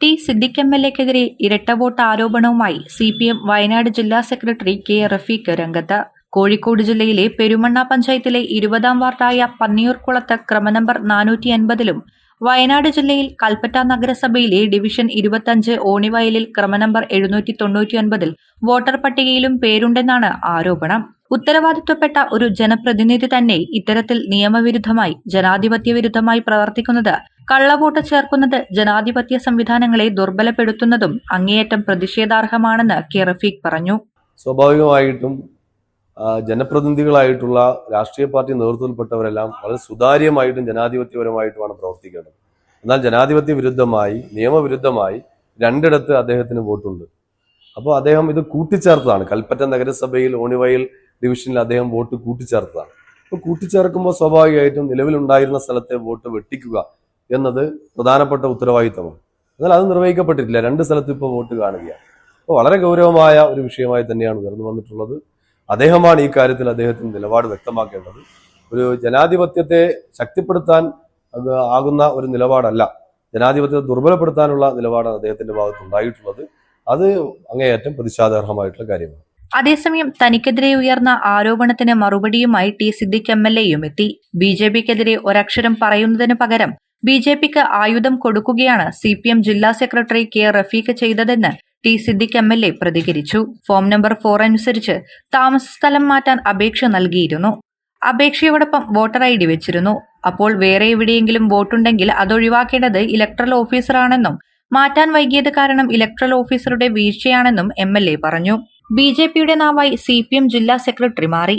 T Siddique M L എക്കെതിരെ ഇരട്ട vote ആരോപണവുമായി സി പി എം വയനാട് ജില്ലാ സെക്രട്ടറി കെ റഫീഖ് രംഗത്ത്. കോഴിക്കോട് ജില്ലയിലെ പെരുമണ്ണ പഞ്ചായത്തിലെ ഇരുപതാം വാർഡായ പന്നിയൂർക്കുളത്ത് ക്രമനമ്പർ നാനൂറ്റി അൻപതിലും വയനാട് ജില്ലയിൽ കൽപ്പറ്റ നഗരസഭയിലെ ഡിവിഷൻ ഇരുപത്തഞ്ച് ഓണിവയലിൽ ക്രമനമ്പർ എഴുന്നൂറ്റി തൊണ്ണൂറ്റിയൊൻപതിൽ വോട്ടർ പട്ടികയിലും പേരുണ്ടെന്നാണ് ആരോപണം. ഉത്തരവാദിത്വപ്പെട്ട ഒരു ജനപ്രതിനിധി തന്നെ ഇത്തരത്തിൽ നിയമവിരുദ്ധമായി ജനാധിപത്യ വിരുദ്ധമായി പ്രവർത്തിക്കുന്നത് കള്ളവോട്ട് ചേർക്കുന്നത് ജനാധിപത്യ സംവിധാനങ്ങളെ ദുർബലപ്പെടുത്തുന്നതും അങ്ങേയറ്റം പ്രതിഷേധാർഹമാണെന്ന് കെ റഫീഖ് പറഞ്ഞു. സ്വാഭാവികമായിട്ടും ജനപ്രതിനിധികളായിട്ടുള്ള രാഷ്ട്രീയ പാർട്ടി നേതൃത്വത്തിൽപ്പെട്ടവരെല്ലാം വളരെ സുതാര്യമായിട്ടും ജനാധിപത്യപരമായിട്ടുമാണ് പ്രവർത്തിക്കേണ്ടത്. എന്നാൽ ജനാധിപത്യ വിരുദ്ധമായി നിയമവിരുദ്ധമായി രണ്ടിടത്ത് അദ്ദേഹത്തിന് വോട്ടുണ്ട്. അപ്പോൾ അദ്ദേഹം ഇത് കൂട്ടിച്ചേർത്തതാണ്. കൽപ്പറ്റ നഗരസഭയിൽ ഓണിവയൽ ഡിവിഷനിൽ അദ്ദേഹം വോട്ട് കൂട്ടിച്ചേർത്തതാണ്. അപ്പോൾ കൂട്ടിച്ചേർക്കുമ്പോൾ സ്വാഭാവികമായിട്ടും നിലവിലുണ്ടായിരുന്ന സ്ഥലത്തെ വോട്ട് വെട്ടിക്കുക എന്നത് പ്രധാനപ്പെട്ട ഉത്തരവാദിത്തമാണ്. എന്നാൽ അത് നിർവഹിക്കപ്പെട്ടിട്ടില്ല. രണ്ട് സ്ഥലത്ത് ഇപ്പോൾ വോട്ട് കാണുകയാണ്. അപ്പോൾ വളരെ ഗൗരവമായ ഒരു വിഷയമായി തന്നെയാണ് ഉയർന്നു വന്നിട്ടുള്ളത്. അദ്ദേഹമാണ് ഈ കാര്യത്തിൽ അദ്ദേഹത്തിന് നിലപാട് വ്യക്തമാക്കേണ്ടത്. ഒരു ജനാധിപത്യത്തെ ശക്തിപ്പെടുത്താൻ ആകുന്ന ഒരു നിലപാടല്ല. ജനാധിപത്യത്തെ ദുർബലപ്പെടുത്താനുള്ള നിലപാടാണ് അദ്ദേഹത്തിന്റെ ഭാഗത്ത് ഉണ്ടായിട്ടുള്ളത്. അത് അങ്ങേയറ്റം പ്രതിഷേധാർഹമായിട്ടുള്ള കാര്യമാണ്. അതേസമയം തനിക്കെതിരെ ഉയർന്ന ആരോപണത്തിന് മറുപടിയുമായി ടി സിദ്ദിഖ് എം എൽ എയും എത്തി. ബി ജെ പിക്കെതിരെ ഒരക്ഷരം പറയുന്നതിന് പകരം ബി ജെ പിക്ക് ആയുധം കൊടുക്കുകയാണ് സി പി എം ജില്ലാ സെക്രട്ടറി കെ റഫീഖ് ചെയ്തതെന്ന് T Siddique M L A പ്രതികരിച്ചു. ഫോം നമ്പർ ഫോർ അനുസരിച്ച് താമസ സ്ഥലം മാറ്റാൻ അപേക്ഷ നൽകിയിരുന്നു. അപേക്ഷയോടൊപ്പം വോട്ടർ ഐ ഡി വെച്ചിരുന്നു. അപ്പോൾ വേറെ എവിടെയെങ്കിലും വോട്ടുണ്ടെങ്കിൽ അതൊഴിവാക്കേണ്ടത് ഇലക്ട്രൽ ഓഫീസറാണെന്നും മാറ്റാൻ വൈകിയത് കാരണം ഇലക്ട്രൽ ഓഫീസറുടെ വീഴ്ചയാണെന്നും എം പറഞ്ഞു ബി ജെ പിയുടെ നാവായി സി പി എം ജില്ലാ സെക്രട്ടറി മാറി.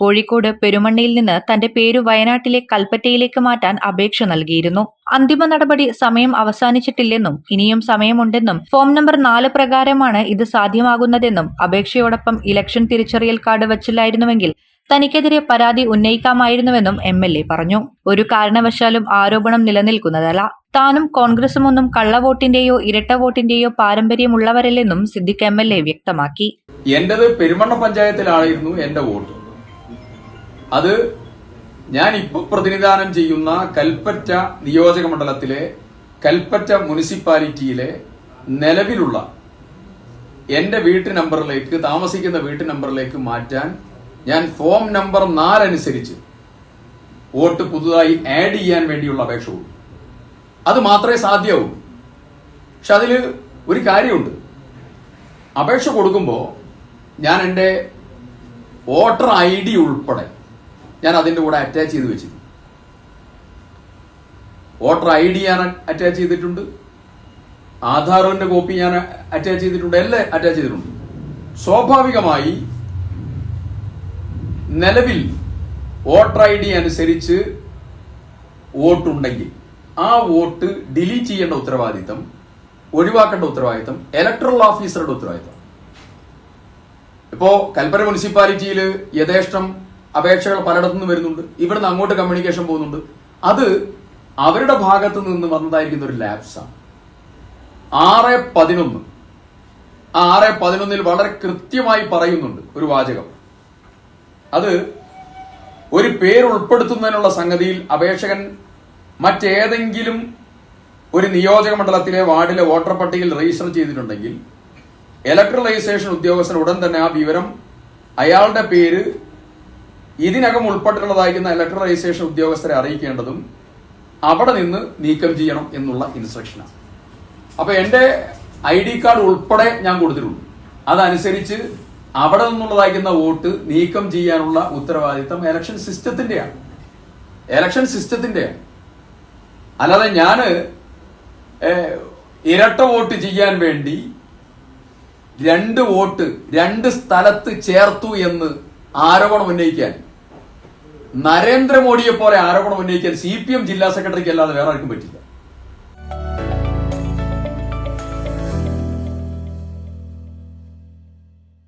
കോഴിക്കോട് പെരുമണ്ണയിൽ നിന്ന് തന്റെ പേരു വയനാട്ടിലെ കൽപ്പറ്റയിലേക്ക് മാറ്റാൻ അപേക്ഷ നൽകിയിരുന്നു. അന്തിമ നടപടി സമയം അവസാനിച്ചിട്ടില്ലെന്നും ഇനിയും സമയമുണ്ടെന്നും ഫോം നമ്പർ നാല് പ്രകാരമാണ് ഇത് സാധ്യമാകുന്നതെന്നും അപേക്ഷയോടൊപ്പം ഇലക്ഷൻ തിരിച്ചറിയൽ കാർഡ് വച്ചില്ലായിരുന്നുവെങ്കിൽ തനിക്കെതിരെ പരാതി ഉന്നയിക്കാമായിരുന്നുവെന്നും എം എൽ എ പറഞ്ഞു. ഒരു കാരണവശാലും ആരോപണം നിലനിൽക്കുന്നതല്ല. താനും കോൺഗ്രസും ഒന്നും കള്ളവോട്ടിന്റെയോ ഇരട്ട വോട്ടിന്റെയോ പാരമ്പര്യമുള്ളവരല്ലെന്നും സിദ്ദിഖ് എം എൽ എ വ്യക്തമാക്കി. എന്റേത് പെരുമണ്ണ പഞ്ചായത്തിലായിരുന്നു എന്റെ വോട്ട്. അത് ഞാൻ ഇപ്പോൾ പ്രതിനിധാനം ചെയ്യുന്ന കൽപ്പറ്റ നിയോജക മണ്ഡലത്തിലെ കൽപ്പറ്റ മുനിസിപ്പാലിറ്റിയിലെ നിലവിലുള്ള എന്റെ വീട്ടു നമ്പറിലേക്ക് താമസിക്കുന്ന വീട്ടു നമ്പറിലേക്ക് മാറ്റാൻ ഞാൻ ഫോം നമ്പർ നാലനുസരിച്ച് വോട്ട് പുതുതായി ആഡ് ചെയ്യാൻ വേണ്ടിയുള്ള അപേക്ഷ കൊടുത്തു അത് മാത്രമേ സാധ്യമാവൂ. പക്ഷെ അതിൽ ഒരു കാര്യമുണ്ട്. അപേക്ഷ കൊടുക്കുമ്പോൾ ഞാൻ എന്റെ വോട്ടർ ഐ ഡി ഉൾപ്പെടെ ഞാൻ അതിന്റെ കൂടെ അറ്റാച്ച് ചെയ്ത് വെച്ചിരുന്നു വോട്ടർ ഐ ഡി ഞാൻ അറ്റാച്ച് ചെയ്തിട്ടുണ്ട്. ആധാറിന്റെ കോപ്പി ഞാൻ അറ്റാച്ച് ചെയ്തിട്ടുണ്ട്. എല്ലാം അറ്റാച്ച് ചെയ്തിട്ടുണ്ട്. സ്വാഭാവികമായി നിലവിൽ വോട്ടർ ഐ ഡി അനുസരിച്ച് വോട്ടുണ്ടെങ്കിൽ ആ വോട്ട് ഡിലീറ്റ് ചെയ്യേണ്ട ഉത്തരവാദിത്തം ഒഴിവാക്കേണ്ട ഉത്തരവാദിത്തം ഇലക്ട്രൽ ഓഫീസറുടെ ഉത്തരവാദിത്തം. ഇപ്പോ കൽപ്പന മുനിസിപ്പാലിറ്റിയിൽ യഥേഷ്ടം അപേക്ഷകൾ പലയിടത്തുനിന്ന് വരുന്നുണ്ട്. ഇവിടുന്ന് അങ്ങോട്ട് കമ്മ്യൂണിക്കേഷൻ പോകുന്നുണ്ട്. അത് അവരുടെ ഭാഗത്ത് നിന്ന് വന്നതായിരിക്കുന്ന ഒരു ലാബ്സാണ് ആറ് പതിനൊന്ന്. ആ ആറ് പതിനൊന്നിൽ വളരെ കൃത്യമായി പറയുന്നുണ്ട് ഒരു വാചകം. അത് ഒരു പേര് ഉൾപ്പെടുത്തുന്നതിനുള്ള സംഗതിയിൽ അപേക്ഷകൻ മറ്റേതെങ്കിലും ഒരു നിയോജക മണ്ഡലത്തിലെ വാർഡിലെ വോട്ടർ പട്ടികയിൽ രജിസ്റ്റർ ചെയ്തിട്ടുണ്ടെങ്കിൽ ഇലക്ട്രൽ രജിസ്ട്രേഷൻ ഉദ്യോഗസ്ഥൻ ഉടൻ തന്നെ ആ വിവരം അയാളുടെ പേര് ഇതിനകം ഉൾപ്പെട്ടിട്ടുള്ളതായിരിക്കുന്ന ഇലക്ട്രൽ രജിസ്ട്രേഷൻ ഉദ്യോഗസ്ഥരെ അറിയിക്കേണ്ടതും അവിടെ നിന്ന് നീക്കം ചെയ്യണം എന്നുള്ള ഇൻസ്ട്രക്ഷനാണ് അപ്പൊ എന്റെ ഐ ഡി കാർഡ് ഉൾപ്പെടെ ഞാൻ കൊടുത്തിട്ടുണ്ട്. അതനുസരിച്ച് അവിടെ നിന്നുള്ളതായിരിക്കുന്ന വോട്ട് നീക്കം ചെയ്യാനുള്ള ഉത്തരവാദിത്തം ഇലക്ഷൻ സിസ്റ്റത്തിന്റെയാണ് ഇലക്ഷൻ സിസ്റ്റത്തിന്റെയാണ് അല്ലാതെ ഞാൻ ഇരട്ട വോട്ട് ചെയ്യാൻ വേണ്ടി രണ്ട് വോട്ട് രണ്ട് സ്ഥലത്ത് ചേർത്തു എന്ന് ആരോപണം ഉന്നയിക്കാൻ നരേന്ദ്രമോദിയെ പോലെ ആരോപണം ഉന്നയിക്കാൻ സി പി എം ജില്ലാ സെക്രട്ടറിക്ക് അല്ലാതെ വേറെ ആർക്കും പറ്റില്ല.